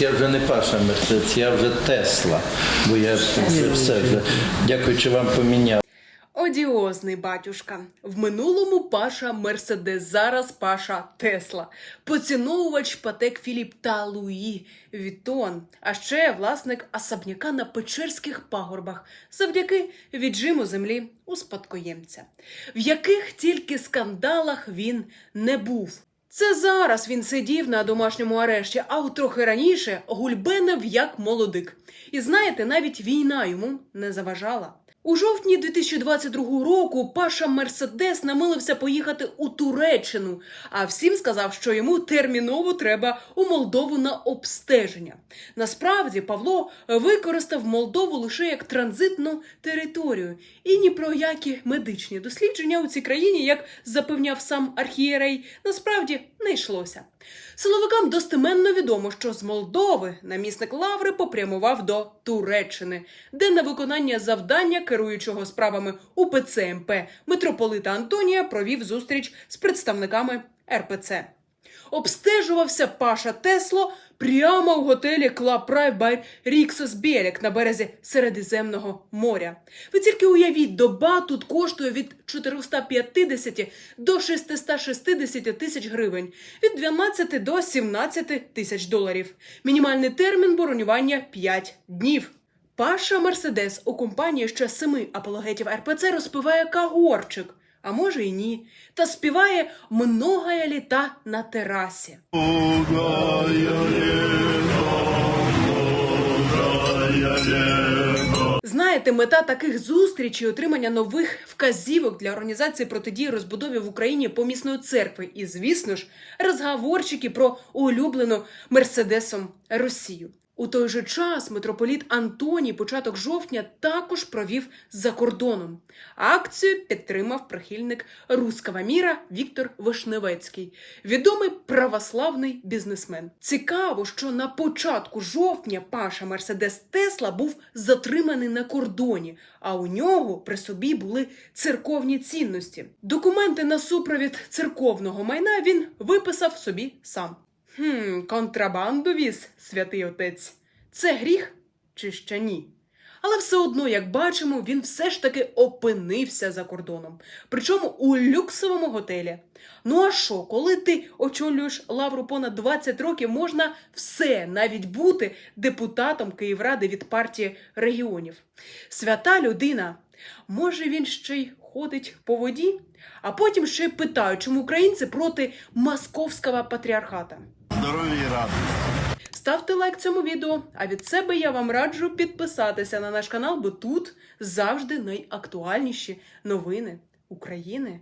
Я вже не Паша Мерседес, я вже Тесла, бо я вже все вже, дякуючи вам поміняв. Одіозний батюшка. В минулому Паша Мерседес, зараз Паша Тесла. Поціновувач Патек Філіп та Луї Вітон. А ще власник особняка на Печерських пагорбах завдяки віджиму землі у спадкоємця. В яких тільки скандалах він не був. Це зараз він сидів на домашньому арешті, а от трохи раніше гульбенив як молодик. І знаєте, навіть війна йому не заважала. У жовтні 2022 року Паша Мерседес намилився поїхати у Туреччину, а всім сказав, що йому терміново треба у Молдову на обстеження. Насправді Павло використав Молдову лише як транзитну територію, і ні про які медичні дослідження у цій країні, як запевняв сам архієрей, насправді не йшлося. Силовикам достеменно відомо, що з Молдови намісник Лаври попрямував до Туреччини, де на виконання завдання керуючого справами УПЦ МП митрополита Антонія провів зустріч з представниками РПЦ. Обстежувався Паша Тесло прямо в готелі Club Prime by Rixos на березі Середземного моря. Ви тільки уявіть, доба тут коштує від 450 до 660 тисяч гривень, від 12 до 17 тисяч доларів. Мінімальний термін бронювання 5 днів. Паша Мерседес у компанії ще семи апологетів РПЦ розпиває кагорчик, а може й ні, та співає «Многая літа на терасі. Знаєте, мета таких зустрічей отримання нових вказівок для організації протидії розбудові в Україні помісної церкви. І, звісно ж, розговорчики про улюблену Мерседесом Росію. У той же час митрополіт Антоній початок жовтня також провів за кордоном. Акцію підтримав прихильник руского міра Віктор Вишневецький, відомий православний бізнесмен. Цікаво, що на початку жовтня Паша Мерседес Тесла був затриманий на кордоні, а у нього при собі були церковні цінності. Документи на супровід церковного майна він виписав собі сам. Хм, контрабанду віз, святий отець. Це гріх чи ще ні? Але все одно, як бачимо, він все ж таки опинився за кордоном. Причому у люксовому готелі. Ну а що, коли ти очолюєш лавру понад 20 років, можна все, навіть бути депутатом Київради від партії регіонів. Свята людина. Може, він ще й ходить по воді? А потім ще питають, чому українці проти московського патріархата. Здоров'я і радості. Ставте лайк цьому відео, а від себе я вам раджу підписатися на наш канал, бо тут завжди найактуальніші новини України.